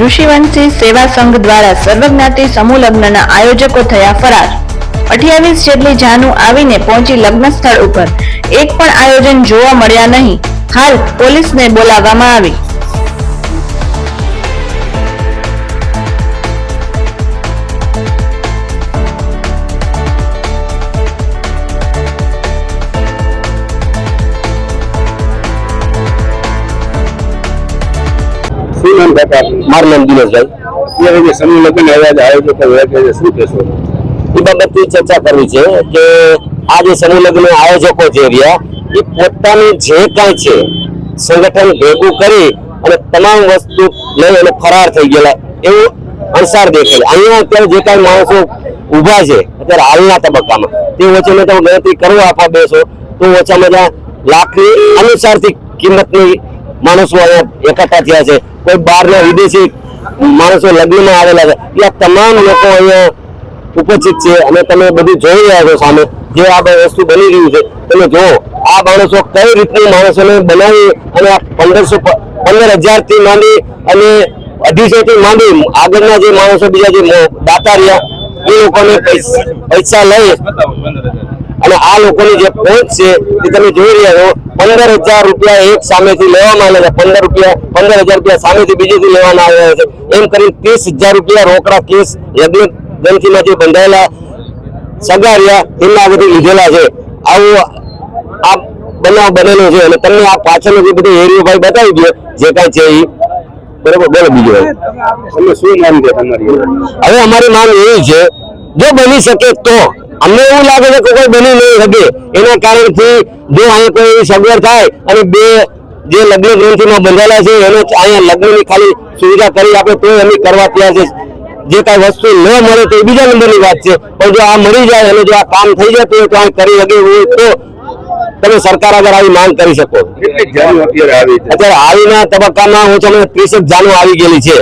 ઋષિવંશી સેવા સંઘ દ્વારા સર્વજ્ઞાતિ સમૂહ લગ્નના આયોજકો થયા ફરાર. અઠ્યાવીસ જેટલી જાનુ આવીને પહોંચી લગ્ન સ્થળ ઉપર. એક પણ આયોજન જોવા મળ્યા નહીં. હાલ પોલીસને બોલાવવામાં આવી. શું નામ કાકા મારું દિનેશભાઈ. અત્યારે જે સમૂહ લગ્ન આવ્યા આયોજકો રહ્યા છે શું કહેશો? એ બાબતની ચર્ચા કરવી છે કે આ જે સમૂહ લગ્ન આયોજકો જે રહ્યા, એ પોતાની જે કાંઈ છે, સંગઠન ભેગું કરી અને તમામ વસ્તુ લઈ અને ફરાર થઈ ગયેલા એવું અણસાર દેખાય અહીંયા અત્યારે જે કાંઈ માણસો ઊભા છે, અત્યારે હાલના તબક્કામાં, તે વચ્ચે તમે ગણતરી કરો આપવા બેસો તો ઓછામાં ઓછા લાખની અનુસારથી કિંમતની માણસો અહીંયા એકઠા થયા છે. કોઈ બહારના વિદેશી માણસો લગ્નમાં આવેલા છે. એ તમામ લોકો અહીંયા ઉપસ્થિત છે અને તમે બધું જોઈ રહ્યા છો સામે જે આ વસ્તુ બની રહ્યું છે. તમે જુઓ આ માણસો કઈ રીતની માણસોને બનાવી અને આ પંદરસો પંદર હજારથી માંડી અને અઢીસોથી માંડી આગળના જે માણસો બીજા જે દાતા રહ્યા એ લોકોને પૈસા પૈસા લઈ અને આ લોકોની જે પહોંચ છે એ તમે જોઈ રહ્યા છો. પંદર હજાર રૂપિયા એક સામેથી લેવામાં આવે છે. પંદર રૂપિયા પંદર હજાર રૂપિયા સામેથી બીજેથી લેવામાં આવ્યા છે. એમ કરીને ત્રીસ હજાર રૂપિયા રોકડા કેસ લગ્ન ગ્રંથિમાં જે બંધાયેલા સગારિયા એમના બધું લીધેલા છે. આવું આ બનાવ બનેલો છે અને તમને આ પાછળનો જે બધો એરિયો ભાઈ બતાવી દો જે કાંઈ છે એ બરોબર? બોલો બીજું તમે શું નામ છે તમારી? હવે અમારી નામ એવું છે જો બની શકે તો અમને એવું લાગે છે કે કોઈ બની નહીં શકે. એના કારણથી જો અહીંયા કોઈ સગવડ થાય અને બે જે લગ્ન ગ્રંથિમાં બંધાયેલા છે એનો અહીંયા લગ્નની ખાલી સુવિધા કરી આપણે તો એમની કરવા ત્યાં છે. જે કાંઈ વસ્તુ ન મળે તો એ બીજા નંબરની વાત છે. પણ જો આ મળી જાય અને જો આ કામ થઈ જાય તો આ કરી શકે એવું હોય તો તમે સરકાર આગળ આવી માંગ કરી શકો. અત્યારે આવીના તબક્કામાં ઓછામાં ત્રીસેક જાનો આવી ગયેલી છે.